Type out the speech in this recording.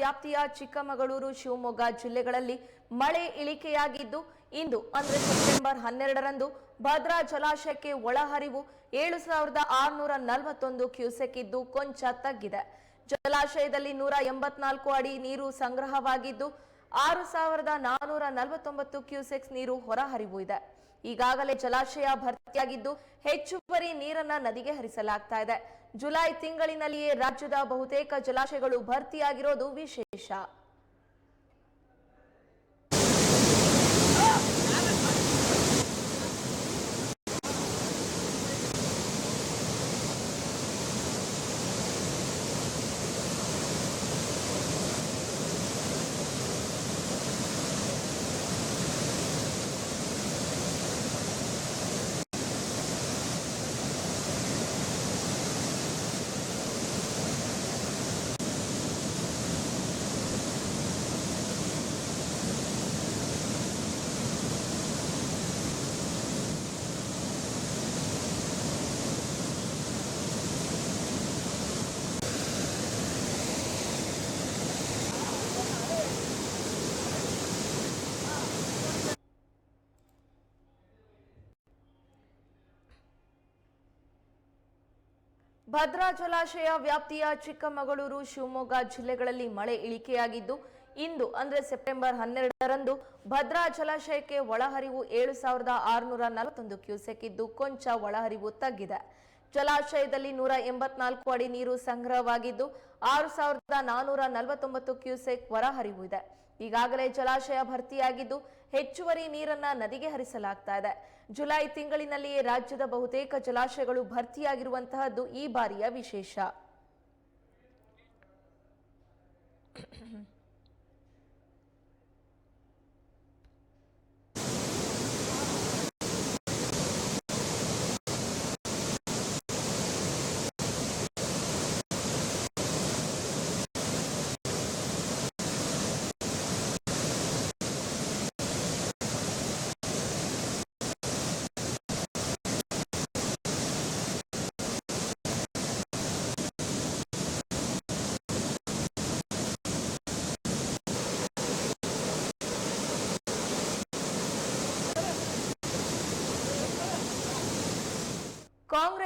ವ್ಯಾಪ್ತಿಯ ಚಿಕ್ಕಮಗಳೂರು, ಶಿವಮೊಗ್ಗ ಜಿಲ್ಲೆಗಳಲ್ಲಿ ಮಳೆ ಇಳಿಕೆಯಾಗಿದ್ದು, ಇಂದು ಅಂದರೆ ಸೆಪ್ಟೆಂಬರ್ ಹನ್ನೆರಡರಂದು ಭದ್ರಾ ಜಲಾಶಯಕ್ಕೆ ಒಳಹರಿವು ಏಳು ಸಾವಿರದ ಆರುನೂರ ನಲವತ್ತೊಂದು ಕ್ಯೂಸೆಕ್ ಇದ್ದು ಕೊಂಚ ತಗ್ಗಿದೆ. ಜಲಾಶಯದಲ್ಲಿ ನೂರ ಎಂಬತ್ನಾಲ್ಕು ಅಡಿ ನೀರು ಸಂಗ್ರಹವಾಗಿದ್ದು ಆರು ಸಾವಿರದ ನಾನೂರ ನಲವತ್ತೊಂಬತ್ತು ಕ್ಯೂಸೆಕ್ಸ್ ನೀರು ಹೊರಹರಿವು ಇದೆ. ಈಗಾಗಲೇ ಜಲಾಶಯ ಭರ್ತಿಯಾಗಿದ್ದು ಹೆಚ್ಚುವರಿ ನೀರನ್ನ ನದಿಗೆ ಹರಿಸಲಾಗ್ತಾ ಇದೆ. ಜುಲೈ ತಿಂಗಳಿನಲ್ಲಿಯೇ ರಾಜ್ಯದ ಬಹುತೇಕ ಜಲಾಶಯಗಳು ಭರ್ತಿಯಾಗಿರೋದು ವಿಶೇಷ. ಭದ್ರಾ ಜಲಾಶಯ ವ್ಯಾಪ್ತಿಯ ಚಿಕ್ಕಮಗಳೂರು, ಶಿವಮೊಗ್ಗ ಜಿಲ್ಲೆಗಳಲ್ಲಿ ಮಳೆ ಇಳಿಕೆಯಾಗಿದ್ದು, ಇಂದು ಅಂದರೆ ಸೆಪ್ಟೆಂಬರ್ ಹನ್ನೆರಡರಂದು ಭದ್ರಾ ಜಲಾಶಯಕ್ಕೆ ಒಳಹರಿವು ಏಳು ಸಾವಿರದ ಆರುನೂರ ನಲವತ್ತೊಂದು ಕ್ಯೂಸೆಕ್ ಇದ್ದು, ಕೊಂಚ ಒಳಹರಿವು ತಗ್ಗಿದೆ. ಜಲಾಶಯದಲ್ಲಿ ನೂರ ಎಂಬತ್ನಾಲ್ಕು ಅಡಿ ನೀರು ಸಂಗ್ರಹವಾಗಿದ್ದು, ಆರು ಸಾವಿರದ ನಾನೂರ ನಲವತ್ತೊಂಬತ್ತು ಕ್ಯೂಸೆಕ್ ಹೊರಹರಿವು ಇದೆ. ಈಗಾಗಲೇ ಜಲಾಶಯ ಭರ್ತಿಯಾಗಿದ್ದು, ಹೆಚ್ಚುವರಿ ನೀರನ್ನ ನದಿಗೆ ಹರಿಸಲಾಗ್ತಾ ಇದೆ. ಜುಲೈ ತಿಂಗಳಿನಲ್ಲಿಯೇ ರಾಜ್ಯದ ಬಹುತೇಕ ಜಲಾಶಯಗಳು ಭರ್ತಿಯಾಗಿರುವಂತಹದ್ದು ಈ ಬಾರಿಯ ವಿಶೇಷ. ಕಾಂಗ್ರೆಸ್